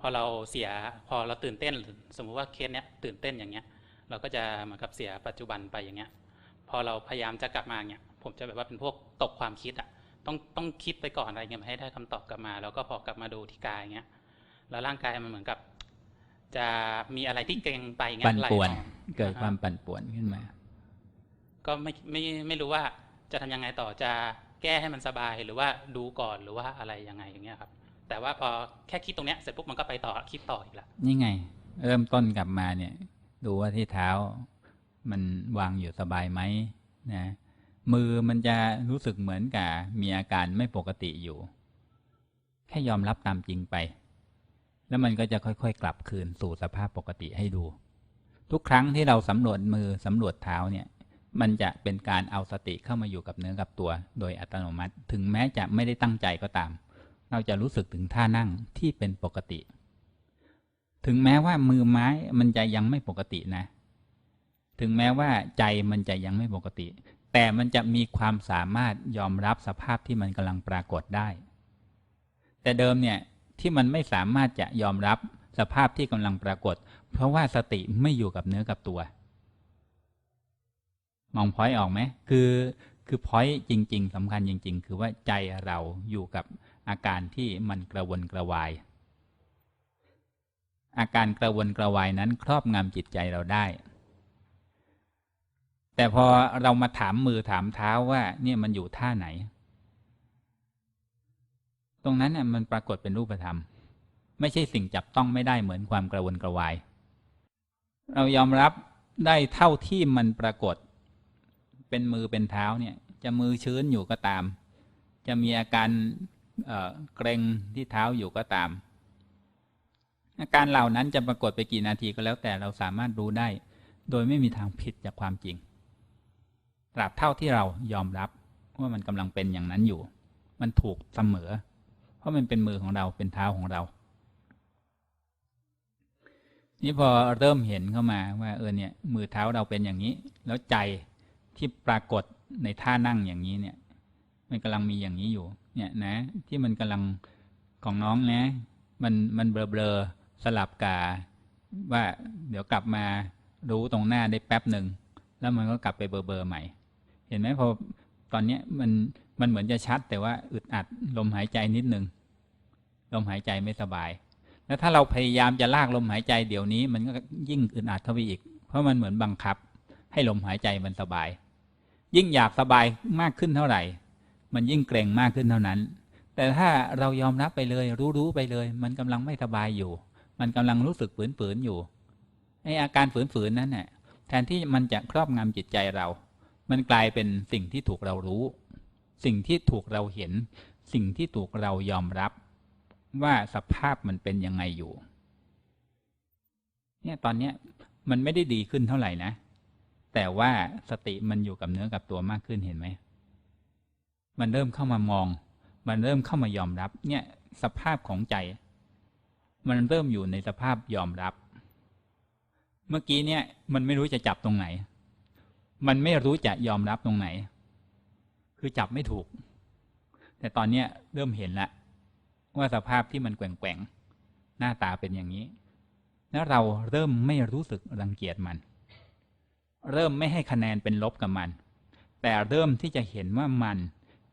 พอเราเสียพอเราตื่นเต้นหรือสมมุติว่าเคสเนี้ยตื่นเต้นอย่างเงี้ย เราก็จะเหมือนกับเสียปัจจุบันไปอย่างเงี้ย พอเราพยายามจะกลับมาเนี่ยผมจะแบบว่าเป็นพวกตกความคิดอะต้องต้องคิดไปก่อนอะไรเงี้ยให้ได้คำตอบกลับมา แล้วก็พอกลับมาดูที่กายเงี้ยแล้วร่างกายมันเหมือนกับ จะมีอะไรที่เกร็งไปเงี้ปั่ยนไหลป่วนออกเกิดอ่าฮะความปั่นป่วนขึ้นมา ก็ไม่ไม่ไม่รู้ว่าจะทำยังไงต่อจะแก้ให้มันสบายหรือว่าดูก่อนหรือว่าอะไรยังไงอย่างเงี้ยครับ แต่ว่าพอแค่คิดตรงเนี้ยเสร็จปุ๊บมันก็ไปต่อคิดต่ออีกละนี่ไง เริ่มต้นกลับมาเนี่ย ดูว่าที่เท้า มันวางอยู่สบายไหมนะ มือมันจะรู้สึกเหมือนกับมีอาการไม่ปกติอยู่ แค่ยอมรับตามจริงไป แล้วมันก็จะค่อยๆ กลับคืนสู่สภาพปกติให้ดู ทุกครั้งที่เราสำรวจมือสำรวจเท้าเนี่ยมันจะเป็นการเอาสติเข้ามาอยู่กับเนื้อกับตัว โดยอัตโนมัติ ถึงแม้จะไม่ได้ตั้งใจก็ตาม เราจะรู้สึกถึงท่านั่งที่เป็นปกติ ถึงแม้ว่ามือไม้มันจะยังไม่ปกตินะ ถึงแม้ว่าใจมันจะยังไม่ปกติ แต่มันจะมีความสามารถยอมรับสภาพที่มันกำลังปรากฏได้ แต่เดิมเนี่ยที่มันไม่สามารถจะยอมรับสภาพที่กำลังปรากฏ เพราะว่าสติไม่อยู่กับเนื้อกับตัว มองพอยต์ออกไหมคือคือพอยต์จริง ๆสำคัญจริง ๆ คือว่าใจเราอยู่กับ อาการที่มันกระวนกระวาย อาการกระวนกระวายนั้นครอบงำจิตใจเราได้ แต่พอเรามาถามมือถามเท้าว่า เนี่ยมันอยู่ท่าไหน ตรงนั้นน่ะมันปรากฏเป็นรูปธรรม ไม่ใช่สิ่งจับต้องไม่ได้เหมือนความกระวนกระวาย เรายอมรับได้เท่าที่มันปรากฏ เป็นมือเป็นเท้าเนี่ย จะมือชื้นอยู่ก็ตาม จะมีอาการ เกรงที่เท้าอยู่ก็ตาม อาการเหล่านั้นจะปรากฏไปกี่นาทีก็แล้วแต่เราสามารถรู้ได้ โดยไม่มีทางผิดจากความจริงตราบเท่าที่เรายอมรับว่ามันกำลังเป็นอย่างนั้นอยู่ มันถูกเสมอ เพราะมันเป็นมือของเราเป็นเท้าของเรา นี่พอเริ่มเห็นเข้ามาว่าเออเนี่ย มือเท้าเราเป็นอย่างนี้ แล้วใจที่ปรากฏในท่านั่งอย่างนี้เนี่ย มันกำลังมีอย่างนี้อยู่ เนี่ยนะ ที่มันกำลังของน้องนะ มันมันเบลอเบลอๆสลับกาว่าเดี๋ยวกลับมารู้ตรงหน้าได้แป๊บหนึ่ง แล้วมันก็กลับไปเบลอเบลอๆใหม่ เห็นไหมพอตอนเนี้ยมันมันเหมือนจะชัดแต่ว่าอึดอัดลมหายใจนิดหนึ่งลมหายใจไม่สบาย แล้วถ้าเราพยายามจะลากลมหายใจเดี๋ยวนี้ มันก็ยิ่งอึดอัดเข้าไปอีก เพราะมันเหมือนบังคับ ให้ลมหายใจมันสบาย ยิ่งอยากสบายมากขึ้นเท่าไหร่ มันยิ่งเกรงมากขึ้นเท่านั้น แต่ถ้าเรายอมรับไปเลย รู้ๆไปเลย มันกำลังไม่สบายอยู่ มันกำลังรู้สึกฝืนๆอยู่ไออาการฝืนๆนั้นเนี่ยแทนที่มันจะครอบงำจิตใจเรา มันกลายเป็นสิ่งที่ถูกเรารู้ สิ่งที่ถูกเราเห็น สิ่งที่ถูกเรายอมรับ ว่าสภาพมันเป็นยังไงอยู่ เนี่ยตอนเนี้ยมันไม่ได้ดีขึ้นเท่าไหร่นะ แต่ว่าสติมันอยู่กับเนื้อกับตัวมากขึ้นเห็นไหม มันเริ่มเข้ามามอง มันเริ่มเข้ามายอมรับ เนี่ยสภาพของใจ มันเริ่มอยู่ในสภาพยอมรับ เมื่อกี้เนี่ย มันไม่รู้จะจับตรงไหน มันไม่รู้จะยอมรับตรงไหน คือจับไม่ถูก แต่ตอนเนี้ยเริ่มเห็นแล้วว่าสภาพที่มันแกว่งๆหน้าตาเป็นอย่างนี้ แล้วเราเริ่มไม่รู้สึกรังเกียจมัน เริ่มไม่ให้คะแนนเป็นลบกับมัน แต่เริ่มที่จะเห็นว่ามัน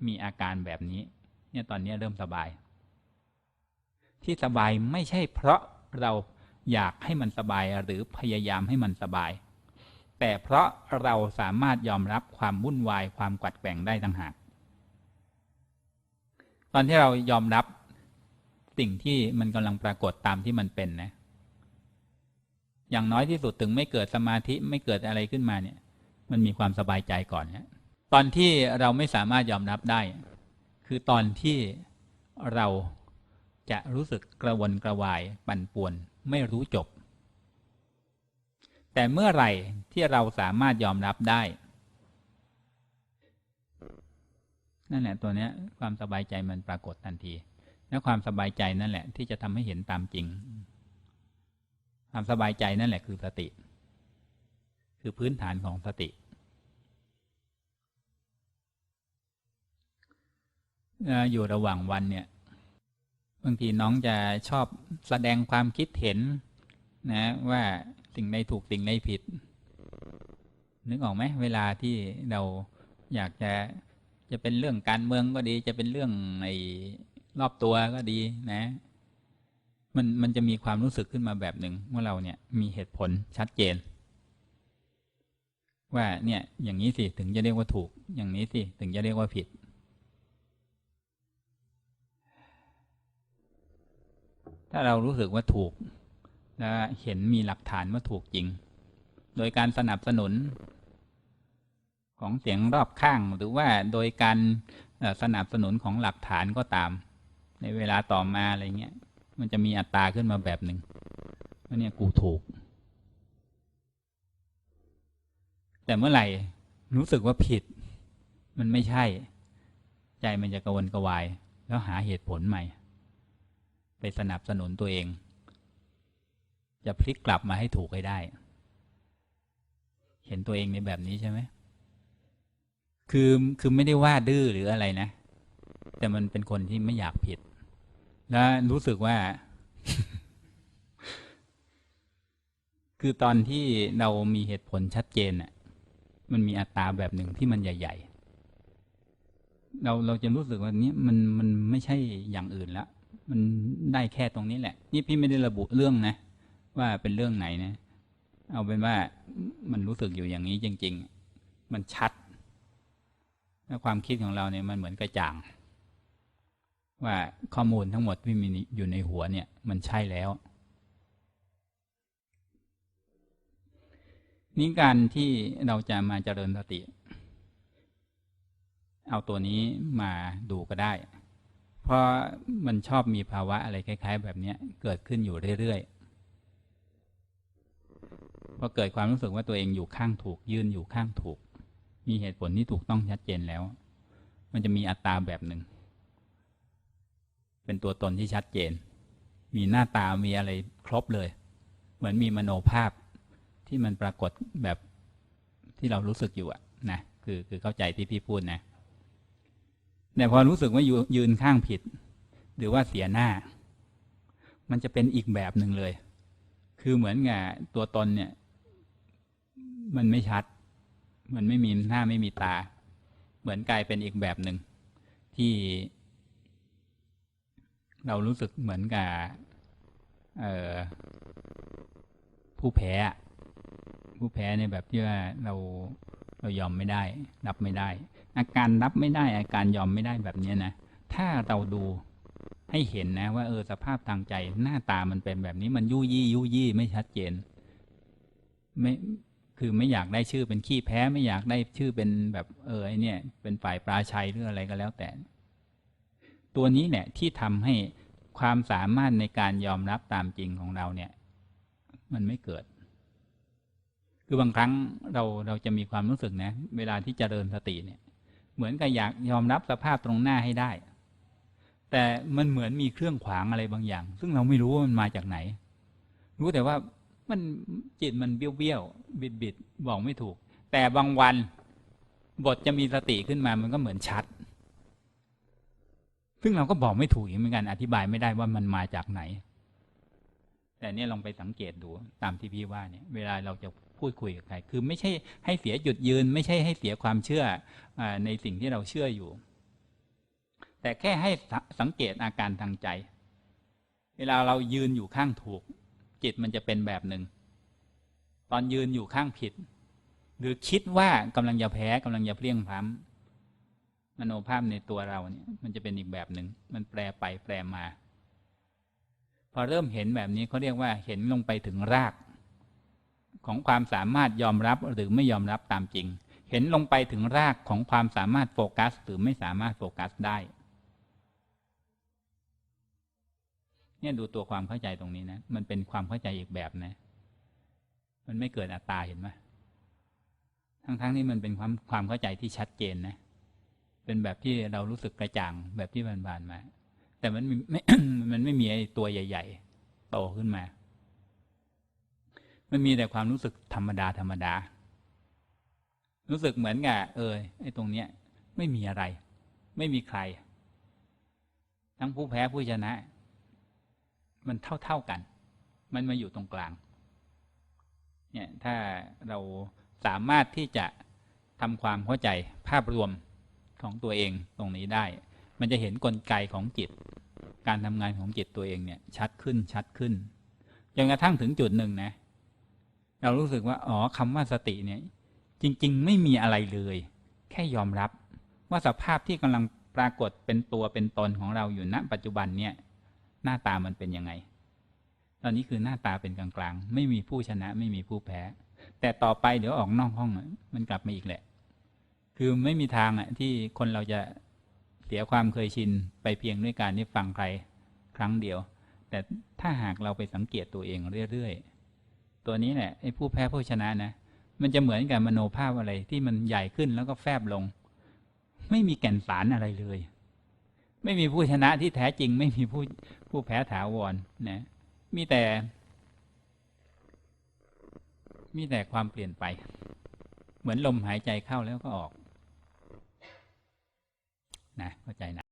มีอาการแบบนี้ เนี่ยตอนนี้เริ่มสบาย ที่สบายไม่ใช่เพราะเราอยากให้มันสบายหรือพยายามให้มันสบาย แต่เพราะเราสามารถยอมรับความวุ่นวายความกัดแกว่งได้ต่างหาก ตอนที่เรายอมรับสิ่งที่มันกำลังปรากฏตามที่มันเป็นนะ อย่างน้อยที่สุดถึงไม่เกิดสมาธิไม่เกิดอะไรขึ้นมาเนี่ย มันมีความสบายใจก่อนนะ ตอนที่เราไม่สามารถยอมรับได้ คือตอนที่เราจะรู้สึกกระวนกระวายปั่นป่วน ไม่รู้จบ แต่เมื่อไหร่ที่เราสามารถยอมรับได้ นั่นแหละตัวเนี้ยความสบายใจมันปรากฏทันที และความสบายใจนั่นแหละ ที่จะทำให้เห็นตามจริง ความสบายใจนั่นแหละคือสติ คือพื้นฐานของสติ อยู่ระหว่างวันเนี่ยบางทีน้องจะชอบแสดงความคิดเห็นนะว่าสิ่งใดถูกสิ่งใดผิด นึกออกไหมเวลาที่เราอยากจะจะเป็นเรื่องการเมืองก็ดี จะเป็นเรื่องไอ้รอบตัวก็ดีนะ มันมันจะมีความรู้สึกขึ้นมาแบบหนึ่งว่าเราเนี่ยมีเหตุผลชัดเจน ว่าเนี่ยอย่างนี้สิถึงจะเรียกว่าถูก อย่างนี้สิถึงจะเรียกว่าผิด ถ้าเรารู้สึกว่าถูกและเห็นมีหลักฐานว่าถูกจริง โดยการสนับสนุน ของเสียงรอบข้าง หรือว่าโดยการสนับสนุนของหลักฐานก็ตาม ในเวลาต่อมาอะไรเงี้ย มันจะมีอัตราขึ้นมาแบบหนึ่งว่าเนี่ยกูถูก แต่เมื่อไหร่รู้สึกว่าผิด มันไม่ใช่ ใจมันจะกระวนกระวาย แล้วหาเหตุผลใหม่ ไปสนับสนุนตัวเอง จะพลิกกลับมาให้ถูกให้ได้ เห็นตัวเองในแบบนี้ใช่ไหมคือคือไม่ได้ว่าดื้อหรืออะไรนะ แต่มันเป็นคนที่ไม่อยากผิด แล้วรู้สึกว่า คือตอนที่เรามีเหตุผลชัดเจนอะ มันมีอัตราแบบหนึ่งที่มันใหญ่ ๆ เราเราจะรู้สึกว่านี้มันมันไม่ใช่อย่างอื่นละ มันได้แค่ตรงนี้แหละ นี่พี่ไม่ได้ระบุเรื่องนะ ว่าเป็นเรื่องไหนนะ เอาเป็นว่ามันรู้สึกอยู่อย่างนี้จริง ๆ มันชัดและความคิดของเราเนี่ยมันเหมือนกระจ่าง ว่าข้อมูลทั้งหมดที่มีอยู่ในหัวเนี่ย มันใช่แล้ว นี่การที่เราจะมาเจริญสติ เอาตัวนี้มาดูก็ได้ เพราะมันชอบมีภาวะอะไรคล้าย ๆ แบบนี้เกิดขึ้นอยู่เรื่อยๆพอเกิดความรู้สึกว่าตัวเองอยู่ข้างถูก ยืนอยู่ข้างถูก มีเหตุผลที่ถูกต้องชัดเจนแล้ว มันจะมีอัตตาแบบหนึ่ง เป็นตัวตนที่ชัดเจน มีหน้าตามีอะไรครบเลย เหมือนมีมโนภาพที่มันปรากฏแบบที่เรารู้สึกอยู่อะนะคือคือเข้าใจที่พี่พูดนะ แต่พอรู้สึกว่ายืนข้างผิด หรือว่าเสียหน้า มันจะเป็นอีกแบบหนึ่งเลย คือเหมือนกับตัวตนเนี่ย มันไม่ชัด มันไม่มีหน้าไม่มีตา เหมือนกลายเป็นอีกแบบหนึ่งที่ เรารู้สึกเหมือนกับผู้แพ้ ผู้แพ้ในแบบที่ว่าเรา เรายอมไม่ได้ รับไม่ได้ อาการรับไม่ได้ อาการยอมไม่ได้แบบนี้นะ ถ้าเราดูให้เห็นนะว่าเออสภาพทางใจหน้าตามันเป็นแบบนี้มันยุยี่ยุยี่ไม่ชัดเจน ไม่คือไม่อยากได้ชื่อเป็นขี้แพ้ไม่อยากได้ชื่อเป็นแบบเออไอเนี่ย เป็นฝ่ายปราชัยหรืออะไรก็แล้วแต่ ตัวนี้เนี่ยที่ทำให้ความสามารถในการยอมรับตามจริงของเราเนี่ย มันไม่เกิด คือบางครั้งเราเราจะมีความรู้สึกนะ เวลาที่จเจริญสติเนี่ย เหมือนกับอยากยอมรับสภาพตรงหน้าให้ได้ แต่มันเหมือนมีเครื่องขวางอะไรบางอย่าง ซึ่งเราไม่รู้ว่ามันมาจากไหน รู้แต่ว่ามันจิตมันเบี้ยวเบี้ยวบิดบิดบอกไม่ถูก แต่บางวันบทจะมีสติขึ้นมามันก็เหมือนชัด ซึ่งเราก็บอกไม่ถูกเหมือนกันอธิบายไม่ได้ว่ามันมาจากไหน แต่เนี่ยลองไปสังเกตดูตามที่พี่ว่าเนี่ย เวลาเราจะ พูดคุยกับใคร คือไม่ใช่ให้เสียจุดยืน ไม่ใช่ให้เสียความเชื่ออในสิ่งที่เราเชื่ออยู่ แต่แค่ให้สังเกตอาการทางใจ เวลาเรายืนอยู่ข้างถูก จิตมันจะเป็นแบบหนึ่ง ตอนยืนอยู่ข้างผิด หรือคิดว่ากำลังจะแพ้กำลังจะเพลี่ยงพล้ำมโนภาพในตัวเราเนี่ยมันจะเป็นอีกแบบหนึ่ง มันแปลไปแปลมาพอเริ่มเห็นแบบนี้เขาเรียกว่าเห็นลงไปถึงราก ของความสามารถยอมรับหรือไม่ยอมรับตามจริง เห็นลงไปถึงรากของความสามารถโฟกัส หรือไม่สามารถโฟกัสได้ เนี่ยดูตัวความเข้าใจตรงนี้นะ มันเป็นความเข้าใจอีกแบบนะ มันไม่เกิดอัตตาเห็นไหมทั้งๆทที่มันเป็นความความเข้าใจที่ชัดเจนนะ เป็นแบบที่เรารู้สึกกระจ่างแบบที่ผ่านๆมา แต่มันไม่มันไม่มีไอ้ตัวใหญ่ ๆ โตขึ้นมา มันมีแต่ความรู้สึกธรรมดาธรรมดา รู้สึกเหมือนกับเออไอ้ตรงเนี้ย ไม่มีอะไร ไม่มีใคร ทั้งผู้แพ้ผู้ชนะ มันเท่าเท่าๆกัน มันมาอยู่ตรงกลาง เนี่ยถ้าเราสามารถที่จะทำความเข้าใจภาพรวมของตัวเองตรงนี้ได้ มันจะเห็นนกลไกของจิต การทำงานของจิตตัวเองเนี่ย ชัดขึ้นชัดขึ้นจนกระทั่งถึงจุดหนึ่งนะ เรารู้สึกว่าอ๋อคำว่าสติเนี่ย จริง ๆ ไม่มีอะไรเลย แค่ยอมรับ ว่าสภาพที่กำลังปรากฏเป็นตัวเป็นตนของเราอยู่ณปัจจุบันเนี่ย หน้าตามันเป็นยังไง ตอนนี้คือหน้าตาเป็นกลางๆ ไม่มีผู้ชนะ ไม่มีผู้แพ้ แต่ต่อไปเดี๋ยวออกนอกห้องมันกลับมาอีกแหละ คือไม่มีทางอะที่คนเราจะเสียความเคยชินไปเพียงด้วยการที่ฟังใครครั้งเดียว แต่ถ้าหากเราไปสังเกตตัวเองเรื่อยๆ ตัวนี้แหละไอ้ผู้แพ้ผู้ชนะนะ มันจะเหมือนกับมโนภาพอะไรที่มันใหญ่ขึ้นแล้วก็แฟบลง ไม่มีแก่นสารอะไรเลย ไม่มีผู้ชนะที่แท้จริง ไม่มีผู้ผู้แพ้ถาวรนะ มีแต่ มีแต่ความเปลี่ยนไป เหมือนลมหายใจเข้าแล้วก็ออก นะเข้าใจนะ